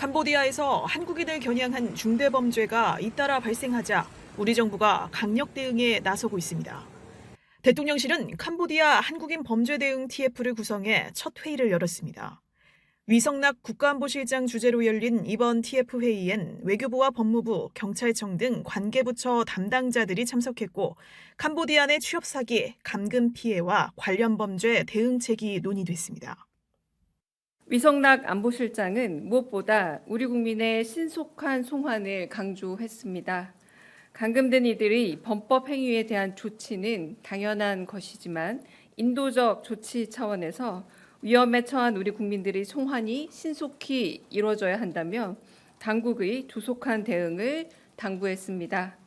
캄보디아에서 한국인을 겨냥한 중대범죄가 잇따라 발생하자 우리 정부가 강력 대응에 나서고 있습니다. 대통령실은 캄보디아 한국인 범죄 대응 TF를 구성해 첫 회의를 열었습니다. 위성락 국가안보실장 주재로 열린 이번 TF 회의엔 외교부와 법무부, 경찰청 등 관계부처 담당자들이 참석했고 캄보디아 내 취업 사기, 감금 피해와 관련 범죄 대응책이 논의됐습니다. 위성락 안보실장은 무엇보다 우리 국민의 신속한 송환을 강조했습니다. 감금된 이들의 범법 행위에 대한 조치는 당연한 것이지만 인도적 조치 차원에서 위험에 처한 우리 국민들의 송환이 신속히 이루어져야 한다며 당국의 조속한 대응을 당부했습니다.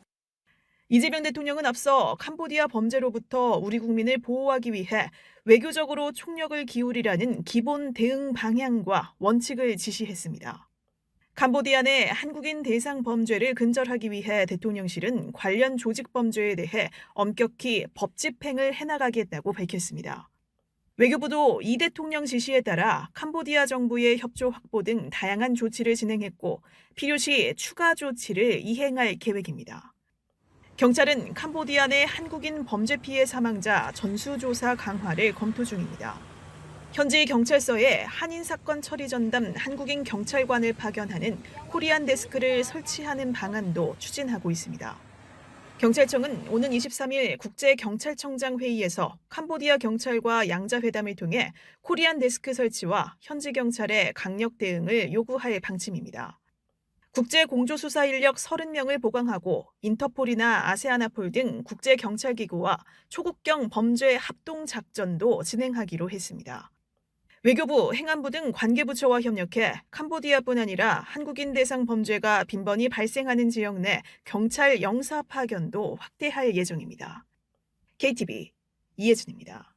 이재명 대통령은 앞서 캄보디아 범죄로부터 우리 국민을 보호하기 위해 외교적으로 총력을 기울이라는 기본 대응 방향과 원칙을 지시했습니다. 캄보디아 내 한국인 대상 범죄를 근절하기 위해 대통령실은 관련 조직 범죄에 대해 엄격히 법 집행을 해나가겠다고 밝혔습니다. 외교부도 이 대통령 지시에 따라 캄보디아 정부의 협조 확보 등 다양한 조치를 진행했고 필요시 추가 조치를 이행할 계획입니다. 경찰은 캄보디아 내 한국인 범죄 피해 사망자 전수조사 강화를 검토 중입니다. 현지 경찰서에 한인 사건 처리 전담 한국인 경찰관을 파견하는 코리안 데스크를 설치하는 방안도 추진하고 있습니다. 경찰청은 오는 23일 국제경찰청장 회의에서 캄보디아 경찰과 양자회담을 통해 코리안 데스크 설치와 현지 경찰의 강력 대응을 요구할 방침입니다. 국제 공조 수사 인력 30명을 보강하고 인터폴이나 아세아나폴 등 국제 경찰 기구와 초국경 범죄 합동 작전도 진행하기로 했습니다. 외교부, 행안부 등 관계부처와 협력해 캄보디아뿐 아니라 한국인 대상 범죄가 빈번히 발생하는 지역 내 경찰 영사 파견도 확대할 예정입니다. KTV 이혜진입니다.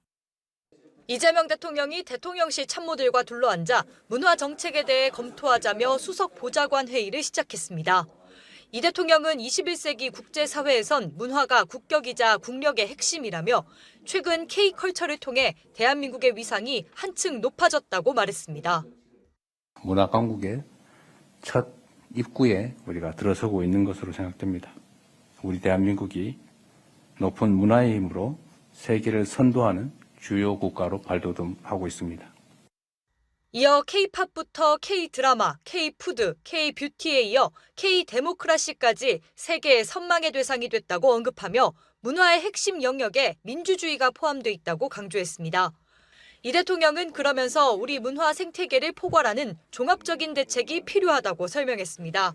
이재명 대통령이 대통령실 참모들과 둘러앉아 문화 정책에 대해 검토하자며 수석 보좌관 회의를 시작했습니다. 이 대통령은 21세기 국제사회에선 문화가 국격이자 국력의 핵심이라며 최근 K컬처를 통해 대한민국의 위상이 한층 높아졌다고 말했습니다. 문화 강국의 첫 입구에 우리가 들어서고 있는 것으로 생각됩니다. 우리 대한민국이 높은 문화의 힘으로 세계를 선도하는 주요 국가로 발돋움하고 있습니다. 이어 K-팝부터 K-드라마, K-푸드, K-뷰티에 이어 K-데모크라시까지 세계의 선망의 대상이 됐다고 언급하며 문화의 핵심 영역에 민주주의가 포함돼 있다고 강조했습니다. 이 대통령은 그러면서 우리 문화 생태계를 포괄하는 종합적인 대책이 필요하다고 설명했습니다.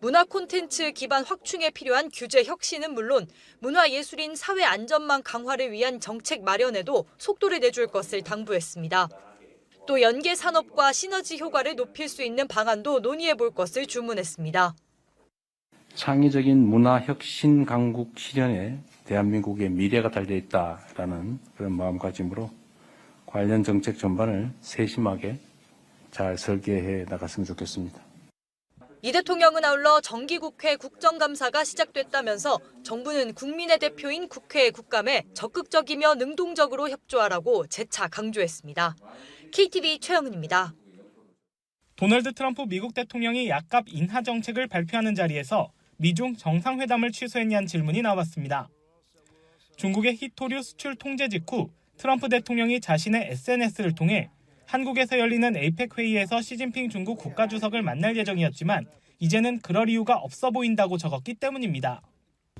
문화 콘텐츠 기반 확충에 필요한 규제 혁신은 물론 문화예술인 사회 안전망 강화를 위한 정책 마련에도 속도를 내줄 것을 당부했습니다. 또 연계 산업과 시너지 효과를 높일 수 있는 방안도 논의해 볼 것을 주문했습니다. 창의적인 문화 혁신 강국 실현에 대한민국의 미래가 달려 있다라는 그런 마음가짐으로 관련 정책 전반을 세심하게 잘 설계해 나갔으면 좋겠습니다. 이 대통령은 아울러 정기국회 국정감사가 시작됐다면서 정부는 국민의 대표인 국회 국감에 적극적이며 능동적으로 협조하라고 재차 강조했습니다. KTV 최영은입니다. 도널드 트럼프 미국 대통령이 약값 인하 정책을 발표하는 자리에서 미중 정상회담을 취소했냐는 질문이 나왔습니다. 중국의 히토류 수출 통제 직후 트럼프 대통령이 자신의 SNS를 통해 한국에서 열리는 에이펙 회의에서 시진핑 중국 국가주석을 만날 예정이었지만 이제는 그럴 이유가 없어 보인다고 적었기 때문입니다.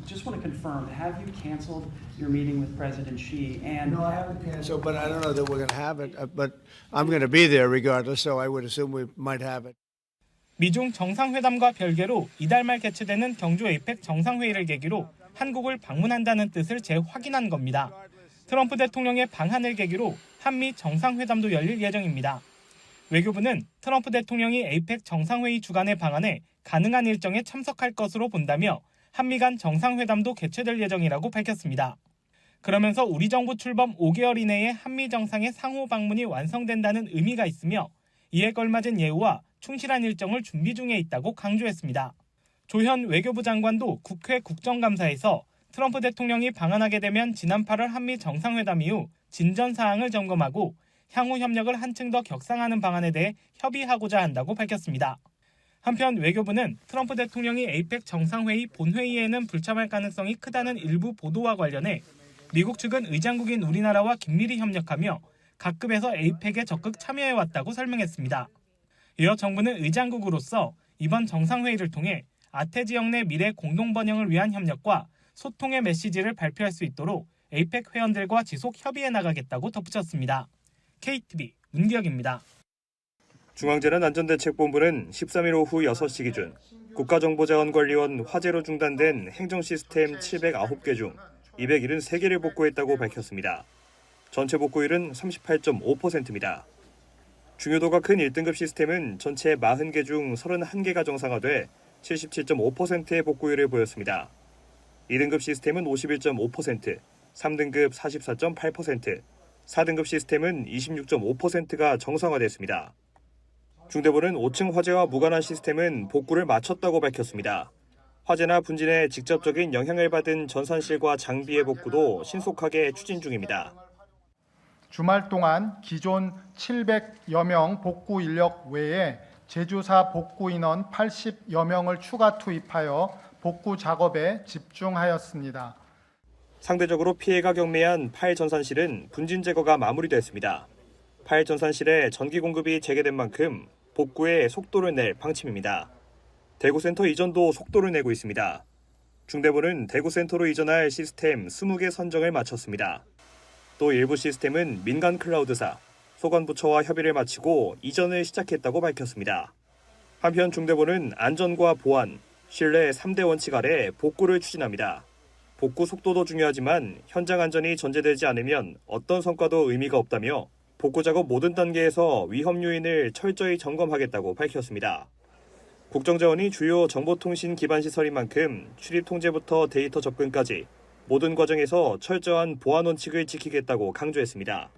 Just want to confirm, have you canceled your meeting with President Xi? And No, I haven't canceled, but I don't know that we're going to have it. uh, But I'm going to be there regardless, so I would assume we might have it. 미중 정상회담과 별개로 이달 말 개최되는 경주 에이펙 정상회의를 계기로 한국을 방문한다는 뜻을 재확인한 겁니다. 트럼프 대통령의 방한을 계기로 한미 정상회담도 열릴 예정입니다. 외교부는 트럼프 대통령이 에이펙 정상회의 주간의 방한에 가능한 일정에 참석할 것으로 본다며 한미 간 정상회담도 개최될 예정이라고 밝혔습니다. 그러면서 우리 정부 출범 5개월 이내에 한미 정상의 상호 방문이 완성된다는 의미가 있으며 이에 걸맞은 예우와 충실한 일정을 준비 중에 있다고 강조했습니다. 조현 외교부 장관도 국회 국정감사에서 트럼프 대통령이 방한하게 되면 지난 8월 한미 정상회담 이후 진전 사항을 점검하고 향후 협력을 한층 더 격상하는 방안에 대해 협의하고자 한다고 밝혔습니다. 한편 외교부는 트럼프 대통령이 에이펙 정상회의 본회의에는 불참할 가능성이 크다는 일부 보도와 관련해 미국 측은 의장국인 우리나라와 긴밀히 협력하며 각급에서 에이펙에 적극 참여해왔다고 설명했습니다. 이어 정부는 의장국으로서 이번 정상회의를 통해 아태 지역 내 미래 공동 번영을 위한 협력과 소통의 메시지를 발표할 수 있도록 에이펙 회원들과 지속 협의해 나가겠다고 덧붙였습니다. KTV 문기혁입니다. 중앙재난안전대책본부는 13일 오후 6시 기준 국가정보자원관리원 화재로 중단된 행정 시스템 709개 중 273개를 복구했다고 밝혔습니다. 전체 복구율은 38.5%입니다. 중요도가 큰 1등급 시스템은 전체 40개 중 31개가 정상화돼 77.5%의 복구율을 보였습니다. 2등급 시스템은 51.5%, 3등급 44.8%, 4등급 시스템은 26.5%가 정상화됐습니다. 중대본은 5층 화재와 무관한 시스템은 복구를 마쳤다고 밝혔습니다. 화재나 분진에 직접적인 영향을 받은 전산실과 장비의 복구도 신속하게 추진 중입니다. 주말 동안 기존 700여 명 복구 인력 외에 제주사 복구 인원 80여 명을 추가 투입하여 복구 작업에 집중하였습니다. 상대적으로 피해가 경미한 파일 전산실은 분진 제거가 마무리됐습니다. 파일 전산실에 전기 공급이 재개된 만큼 복구에 속도를 낼 방침입니다. 대구센터 이전도 속도를 내고 있습니다. 중대본은 대구센터로 이전할 시스템 20개 선정을 마쳤습니다. 또 일부 시스템은 민간 클라우드사, 소관부처와 협의를 마치고 이전을 시작했다고 밝혔습니다. 한편 중대본은 안전과 보안, 신뢰 3대 원칙 아래 복구를 추진합니다. 복구 속도도 중요하지만 현장 안전이 전제되지 않으면 어떤 성과도 의미가 없다며 복구 작업 모든 단계에서 위험 요인을 철저히 점검하겠다고 밝혔습니다. 국정자원이 주요 정보통신 기반 시설인 만큼 출입 통제부터 데이터 접근까지 모든 과정에서 철저한 보안 원칙을 지키겠다고 강조했습니다.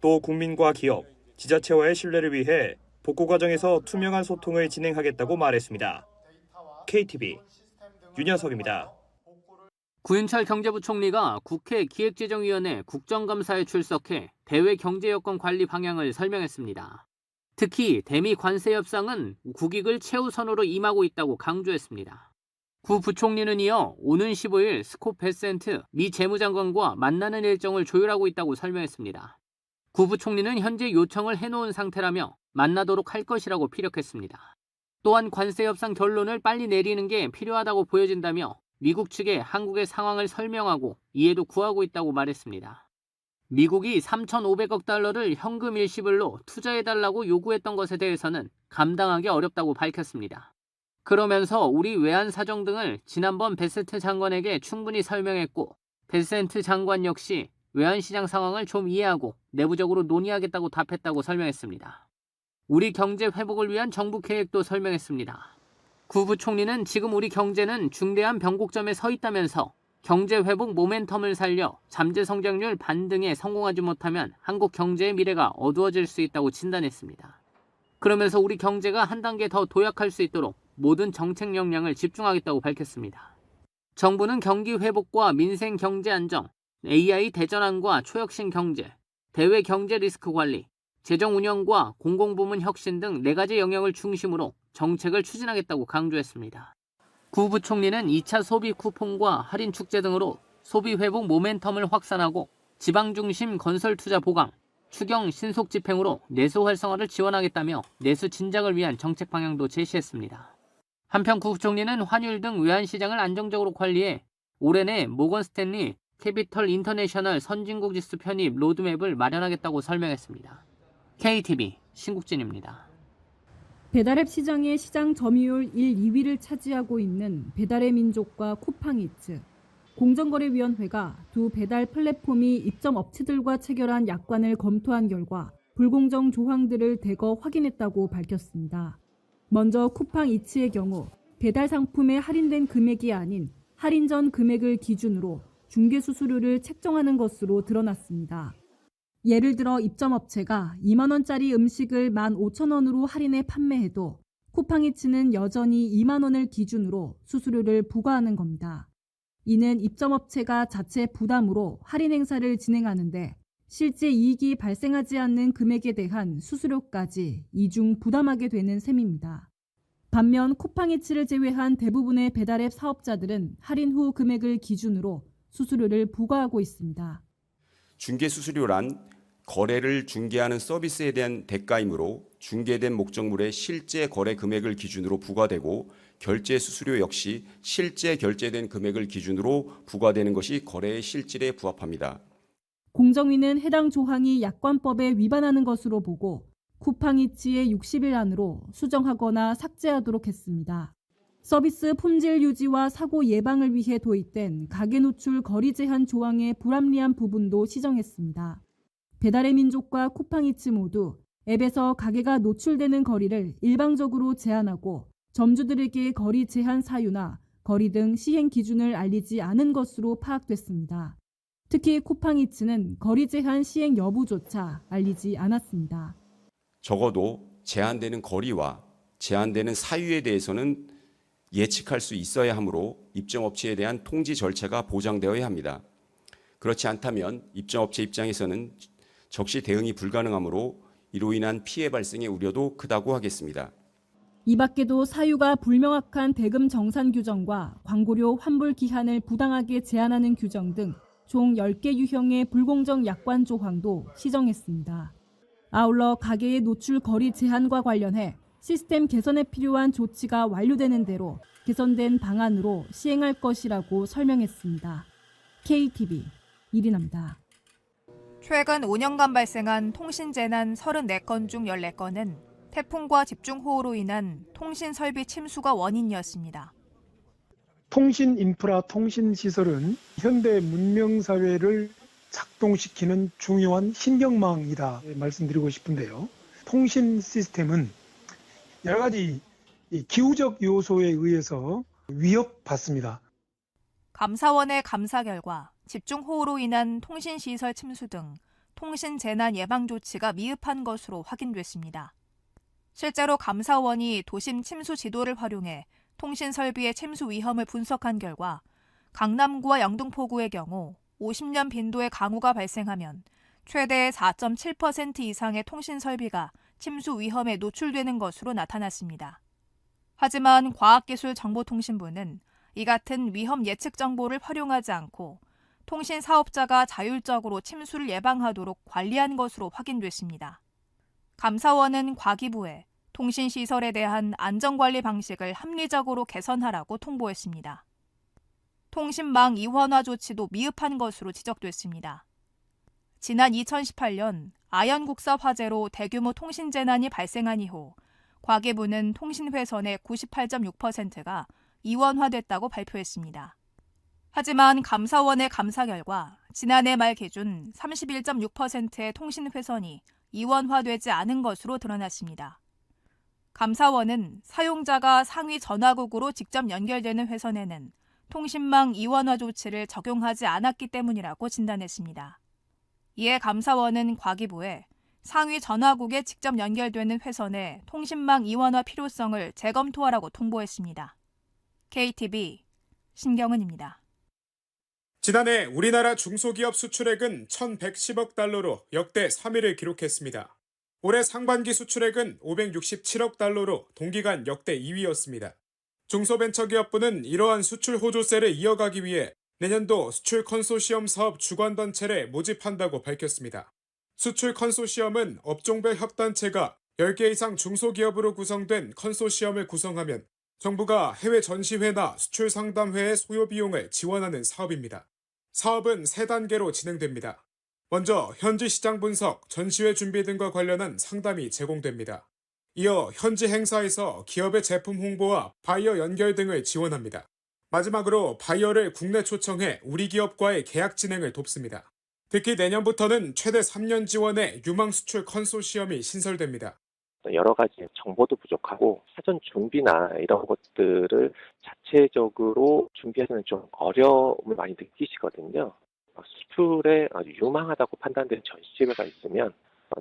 또 국민과 기업, 지자체와의 신뢰를 위해 복구 과정에서 투명한 소통을 진행하겠다고 말했습니다. KTV 윤현석입니다. 구윤철 경제부총리가 국회 기획재정위원회 국정감사에 출석해 대외 경제여건 관리 방향을 설명했습니다. 특히 대미 관세 협상은 국익을 최우선으로 임하고 있다고 강조했습니다. 구 부총리는 이어 오는 15일 스콧 베센트 미 재무장관과 만나는 일정을 조율하고 있다고 설명했습니다. 구 부총리는 현재 요청을 해놓은 상태라며 만나도록 할 것이라고 피력했습니다. 또한 관세 협상 결론을 빨리 내리는 게 필요하다고 보여진다며 미국 측에 한국의 상황을 설명하고 이해도 구하고 있다고 말했습니다. 미국이 3,500억 달러를 현금 일시불로 투자해달라고 요구했던 것에 대해서는 감당하기 어렵다고 밝혔습니다. 그러면서 우리 외환 사정 등을 지난번 베세트 장관에게 충분히 설명했고 베센트 장관 역시 외환시장 상황을 좀 이해하고 내부적으로 논의하겠다고 답했다고 설명했습니다. 우리 경제 회복을 위한 정부 계획도 설명했습니다. 구 부총리는 지금 우리 경제는 중대한 변곡점에 서 있다면서 경제 회복 모멘텀을 살려 잠재 성장률 반등에 성공하지 못하면 한국 경제의 미래가 어두워질 수 있다고 진단했습니다. 그러면서 우리 경제가 한 단계 더 도약할 수 있도록 모든 정책 역량을 집중하겠다고 밝혔습니다. 정부는 경기 회복과 민생 경제 안정, AI 대전환과 초혁신 경제, 대외 경제 리스크 관리, 재정 운영과 공공부문 혁신 등 네 가지 영역을 중심으로 정책을 추진하겠다고 강조했습니다. 구 부총리는 2차 소비 쿠폰과 할인 축제 등으로 소비 회복 모멘텀을 확산하고 지방 중심 건설 투자 보강, 추경 신속 집행으로 내수 활성화를 지원하겠다며 내수 진작을 위한 정책 방향도 제시했습니다. 한편 구 부총리는 환율 등 외환 시장을 안정적으로 관리해 올해 내 모건 스탠리 캐피털 인터내셔널 선진국 지수 편입 로드맵을 마련하겠다고 설명했습니다. KTV 신국진입니다. 배달앱 시장의 시장 점유율 1, 2위를 차지하고 있는 배달의 민족과 쿠팡이츠. 공정거래위원회가 두 배달 플랫폼이 입점 업체들과 체결한 약관을 검토한 결과 불공정 조항들을 대거 확인했다고 밝혔습니다. 먼저 쿠팡 이츠의 경우 배달 상품의 할인된 금액이 아닌 할인 전 금액을 기준으로 중개 수수료를 책정하는 것으로 드러났습니다. 예를 들어 입점업체가 2만 원짜리 음식을 15,000원으로 할인해 판매해도 쿠팡이츠는 여전히 2만 원을 기준으로 수수료를 부과하는 겁니다. 이는 입점업체가 자체 부담으로 할인 행사를 진행하는데 실제 이익이 발생하지 않는 금액에 대한 수수료까지 이중 부담하게 되는 셈입니다. 반면 쿠팡이츠를 제외한 대부분의 배달앱 사업자들은 할인 후 금액을 기준으로 수수료를 부과하고 있습니다. 중개 수수료란 거래를 중개하는 서비스에 대한 대가이므로 중개된 목적물의 실제 거래 금액을 기준으로 부과되고 결제 수수료 역시 실제 결제된 금액을 기준으로 부과되는 것이 거래의 실질에 부합합니다. 공정위는 해당 조항이 약관법에 위반하는 것으로 보고 쿠팡이츠의 60일 안으로 수정하거나 삭제하도록 했습니다. 서비스 품질 유지와 사고 예방을 위해 도입된 가게 노출 거리 제한 조항의 불합리한 부분도 시정했습니다. 배달의 민족과 쿠팡이츠 모두 앱에서 가게가 노출되는 거리를 일방적으로 제한하고 점주들에게 거리 제한 사유나 거리 등 시행 기준을 알리지 않은 것으로 파악됐습니다. 특히 쿠팡이츠는 거리 제한 시행 여부조차 알리지 않았습니다. 적어도 제한되는 거리와 제한되는 사유에 대해서는 예측할 수 있어야 하므로 입점업체에 대한 통지 절차가 보장되어야 합니다. 그렇지 않다면 입점업체 입장에서는 적시 대응이 불가능하므로 이로 인한 피해 발생의 우려도 크다고 하겠습니다. 이 밖에도 사유가 불명확한 대금 정산 규정과 광고료 환불 기한을 부당하게 제한하는 규정 등 총 10개 유형의 불공정 약관 조항도 시정했습니다. 아울러 가게의 노출 거리 제한과 관련해 시스템 개선에 필요한 조치가 완료되는 대로 개선된 방안으로 시행할 것이라고 설명했습니다. KTV 이리남다. 최근 5년간 발생한 통신 재난 34건 중 14건은 태풍과 집중호우로 인한 통신 설비 침수가 원인이었습니다. 통신 인프라 통신 시설은 현대 문명 사회를 작동시키는 중요한 신경망이다 말씀드리고 싶은데요. 통신 시스템은 여러 가지 이 기후적 요소에 의해서 위협받습니다. 감사원의 감사 결과 집중호우로 인한 통신시설 침수 등 통신 재난 예방 조치가 미흡한 것으로 확인됐습니다. 실제로 감사원이 도심 침수 지도를 활용해 통신 설비의 침수 위험을 분석한 결과 강남구와 영등포구의 경우 50년 빈도의 강우가 발생하면 최대 4.7% 이상의 통신 설비가 침수 위험에 노출되는 것으로 나타났습니다. 하지만 과학기술정보통신부는 이 같은 위험 예측 정보를 활용하지 않고 통신 사업자가 자율적으로 침수를 예방하도록 관리한 것으로 확인됐습니다. 감사원은 과기부에 통신 시설에 대한 안전관리 방식을 합리적으로 개선하라고 통보했습니다. 통신망 이원화 조치도 미흡한 것으로 지적됐습니다. 지난 2018년 아연국사 화재로 대규모 통신 재난이 발생한 이후 과기부는 통신 회선의 98.6%가 이원화됐다고 발표했습니다. 하지만 감사원의 감사 결과 지난해 말 기준 31.6%의 통신 회선이 이원화되지 않은 것으로 드러났습니다. 감사원은 사용자가 상위 전화국으로 직접 연결되는 회선에는 통신망 이원화 조치를 적용하지 않았기 때문이라고 진단했습니다. 이에 감사원은 과기부에 상위 전화국에 직접 연결되는 회선의 통신망 이원화 필요성을 재검토하라고 통보했습니다. KTV 신경은입니다. 지난해 우리나라 중소기업 수출액은 1,110억 달러로 역대 3위를 기록했습니다. 올해 상반기 수출액은 567억 달러로 동기간 역대 2위였습니다. 중소벤처기업부는 이러한 수출 호조세를 이어가기 위해 내년도 수출 컨소시엄 사업 주관단체를 모집한다고 밝혔습니다. 수출 컨소시엄은 업종별 협단체가 10개 이상 중소기업으로 구성된 컨소시엄을 구성하면 정부가 해외 전시회나 수출 상담회의 소요 비용을 지원하는 사업입니다. 사업은 세 단계로 진행됩니다. 먼저 현지 시장 분석, 전시회 준비 등과 관련한 상담이 제공됩니다. 이어 현지 행사에서 기업의 제품 홍보와 바이어 연결 등을 지원합니다. 마지막으로 바이어를 국내 초청해 우리 기업과의 계약 진행을 돕습니다. 특히 내년부터는 최대 3년 지원의 유망 수출 컨소시엄이 신설됩니다. 여러 가지 정보도 부족하고 사전 준비나 이런 것들을 자체적으로 준비하기는 좀 어려움을 많이 느끼시거든요. 수출에 아주 유망하다고 판단된 전시회가 있으면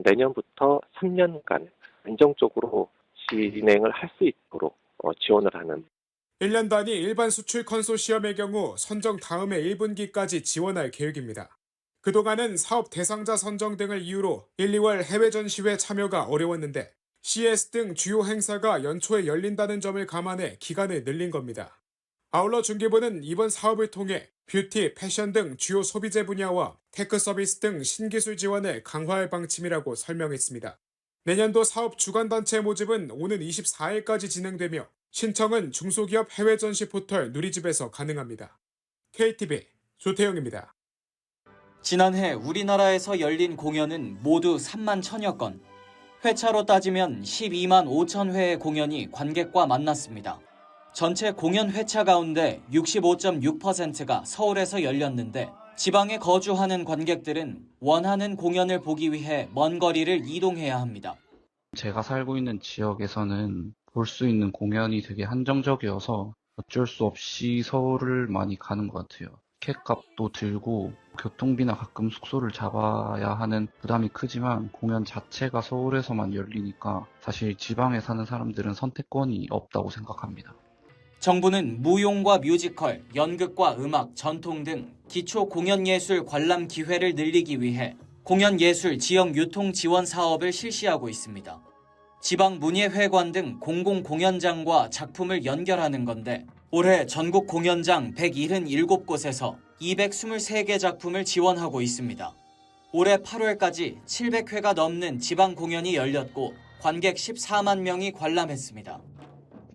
내년부터 3년간 안정적으로 진행을 할 수 있도록 어, 지원을 하는 1년 단위 일반 수출 컨소시엄의 경우 선정 다음해 1분기까지 지원할 계획입니다. 그동안은 사업 대상자 선정 등을 이유로 1, 2월 해외 전시회 참여가 어려웠는데 CS 등 주요 행사가 연초에 열린다는 점을 감안해 기간을 늘린 겁니다. 아울러 중개부는 이번 사업을 통해 뷰티, 패션 등 주요 소비재 분야와 테크 서비스 등 신기술 지원을 강화할 방침이라고 설명했습니다. 내년도 사업 주관단체 모집은 오는 24일까지 진행되며 신청은 중소기업 해외 전시 포털 누리집에서 가능합니다. KTV 조태영입니다. 지난해 우리나라에서 열린 공연은 모두 3만 천여 건. 회차로 따지면 12만 5천 회의 공연이 관객과 만났습니다. 전체 공연 회차 가운데 65.6%가 서울에서 열렸는데 지방에 거주하는 관객들은 원하는 공연을 보기 위해 먼 거리를 이동해야 합니다. 제가 살고 있는 지역에서는 볼 수 있는 공연이 되게 한정적이어서 어쩔 수 없이 서울을 많이 가는 것 같아요. 티켓값도 들고 교통비나 가끔 숙소를 잡아야 하는 부담이 크지만 공연 자체가 서울에서만 열리니까 사실 지방에 사는 사람들은 선택권이 없다고 생각합니다. 정부는 무용과 뮤지컬, 연극과 음악, 전통 등 기초 공연예술 관람 기회를 늘리기 위해 공연예술 지역 유통 지원 사업을 실시하고 있습니다. 지방 문예회관 등 공공공연장과 작품을 연결하는 건데 올해 전국 공연장 177곳에서 223개 작품을 지원하고 있습니다. 올해 8월까지 700회가 넘는 지방 공연이 열렸고 관객 14만 명이 관람했습니다.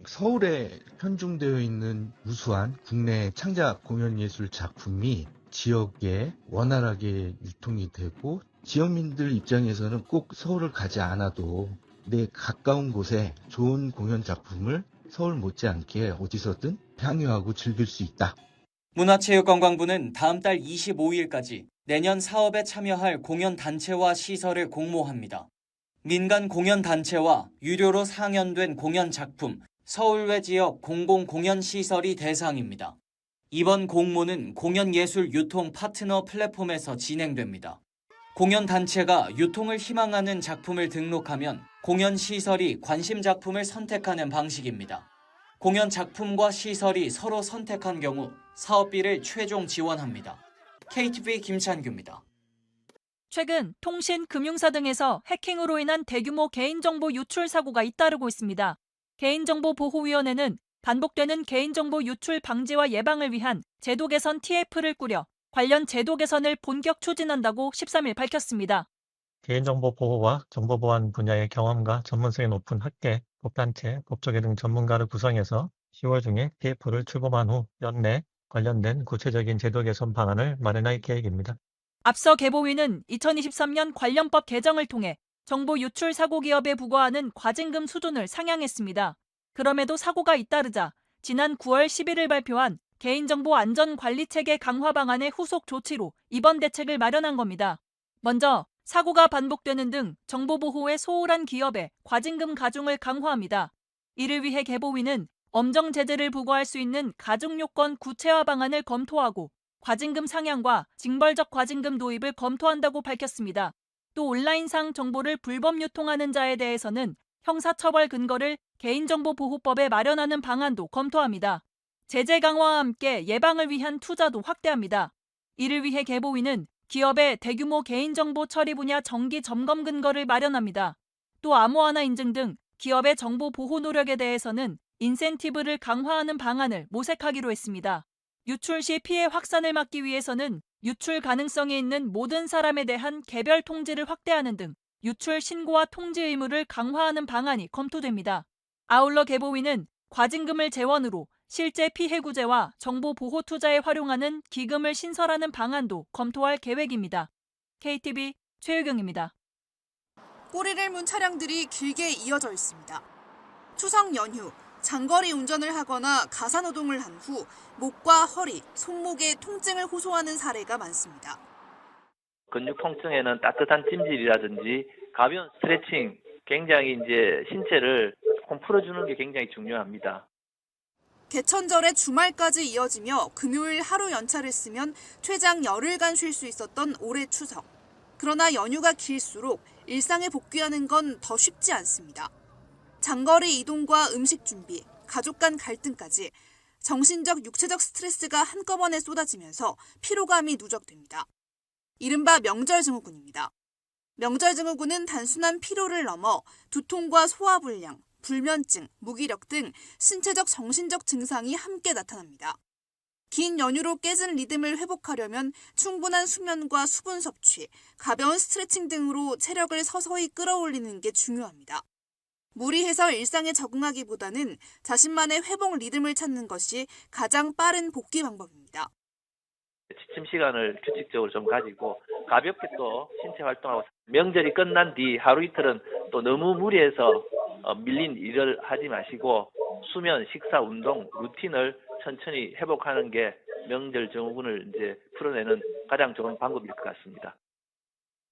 서울에 편중되어 있는 우수한 국내 창작 공연 예술 작품이 지역에 원활하게 유통이 되고 지역민들 입장에서는 꼭 서울을 가지 않아도 내 가까운 곳에 좋은 공연 작품을 서울 못지않게 어디서든 향유하고 즐길 수 있다. 문화체육관광부는 다음 달 25일까지 내년 사업에 참여할 공연 단체와 시설을 공모합니다. 민간 공연 단체와 유료로 상연된 공연 작품, 서울외 지역 공공 공연 시설이 대상입니다. 이번 공모는 공연예술 유통 파트너 플랫폼에서 진행됩니다. 공연 단체가 유통을 희망하는 작품을 등록하면 공연 시설이 관심 작품을 선택하는 방식입니다. 공연 작품과 시설이 서로 선택한 경우 사업비를 최종 지원합니다. KTV 김찬규입니다. 최근 통신, 금융사 등에서 해킹으로 인한 대규모 개인정보 유출 사고가 잇따르고 있습니다. 개인정보보호위원회는 반복되는 개인정보 유출 방지와 예방을 위한 제도 개선 TF를 꾸려 관련 제도 개선을 본격 추진한다고 13일 밝혔습니다. 개인정보 보호와 정보 보안 분야의 경험과 전문성이 높은 학계, 법단체, 법조계 등 전문가를 구성해서 10월 중에 TF를 출범한 후 연내 관련된 구체적인 제도 개선 방안을 마련할 계획입니다. 앞서 개보위는 2023년 관련법 개정을 통해 정보 유출 사고 기업에 부과하는 과징금 수준을 상향했습니다. 그럼에도 사고가 잇따르자 지난 9월 11일 발표한 개인정보 안전 관리 체계 강화 방안의 후속 조치로 이번 대책을 마련한 겁니다. 먼저 사고가 반복되는 등 정보 보호에 소홀한 기업에 과징금 가중을 강화합니다. 이를 위해 개보위는 엄정 제재를 부과할 수 있는 가중 요건 구체화 방안을 검토하고 과징금 상향과 징벌적 과징금 도입을 검토한다고 밝혔습니다. 또 온라인상 정보를 불법 유통하는 자에 대해서는 형사처벌 근거를 개인정보보호법에 마련하는 방안도 검토합니다. 제재 강화와 함께 예방을 위한 투자도 확대합니다. 이를 위해 개보위는 기업의 대규모 개인정보 처리 분야 정기 점검 근거를 마련합니다. 또 암호화나 인증 등 기업의 정보 보호 노력에 대해서는 인센티브를 강화하는 방안을 모색하기로 했습니다. 유출 시 피해 확산을 막기 위해서는 유출 가능성이 있는 모든 사람에 대한 개별 통지를 확대하는 등 유출 신고와 통지 의무를 강화하는 방안이 검토됩니다. 아울러 개보위는 과징금을 재원으로 실제 피해 구제와 정보 보호 투자에 활용하는 기금을 신설하는 방안도 검토할 계획입니다. KTV 최유경입니다. 꼬리를 문 차량들이 길게 이어져 있습니다. 추석 연휴 장거리 운전을 하거나 가사 노동을 한 후 목과 허리, 손목에 통증을 호소하는 사례가 많습니다. 근육 통증에는 따뜻한 찜질이라든지 가벼운 스트레칭, 굉장히 이제 신체를 풀어주는 게 굉장히 중요합니다. 개천절의 주말까지 이어지며 금요일 하루 연차를 쓰면 최장 열흘간 쉴 수 있었던 올해 추석. 그러나 연휴가 길수록 일상에 복귀하는 건 더 쉽지 않습니다. 장거리 이동과 음식 준비, 가족 간 갈등까지 정신적, 육체적 스트레스가 한꺼번에 쏟아지면서 피로감이 누적됩니다. 이른바 명절 증후군입니다. 명절 증후군은 단순한 피로를 넘어 두통과 소화불량, 불면증, 무기력 등 신체적 정신적 증상이 함께 나타납니다. 긴 연휴로 깨진 리듬을 회복하려면 충분한 수면과 수분 섭취, 가벼운 스트레칭 등으로 체력을 서서히 끌어올리는 게 중요합니다. 무리해서 일상에 적응하기보다는 자신만의 회복 리듬을 찾는 것이 가장 빠른 복귀 방법입니다. 지침 시간을 규칙적으로 좀 가지고 가볍게 또 신체 활동하고 명절이 끝난 뒤 하루 이틀은 또 너무 무리해서 어, 밀린 일을 하지 마시고 수면, 식사, 운동, 루틴을 천천히 회복하는 게 명절 증후군을 이제 풀어내는 가장 좋은 방법일 것 같습니다.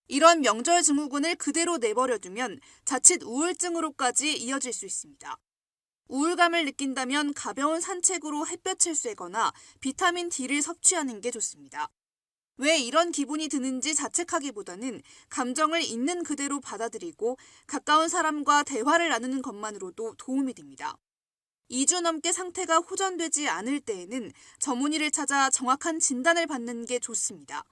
이런 명절 증후군을 그대로 내버려두면 자칫 우울증으로까지 이어질 수 있습니다. 우울감을 느낀다면 가벼운 산책으로 햇볕을 쐬거나 비타민 D를 섭취하는 게 좋습니다. 왜 이런 기분이 드는지 자책하기보다는 감정을 있는 그대로 받아들이고 가까운 사람과 대화를 나누는 것만으로도 도움이 됩니다. 2주 넘게 상태가 호전되지 않을 때에는 전문의를 찾아 정확한 진단을 받는 게 좋습니다.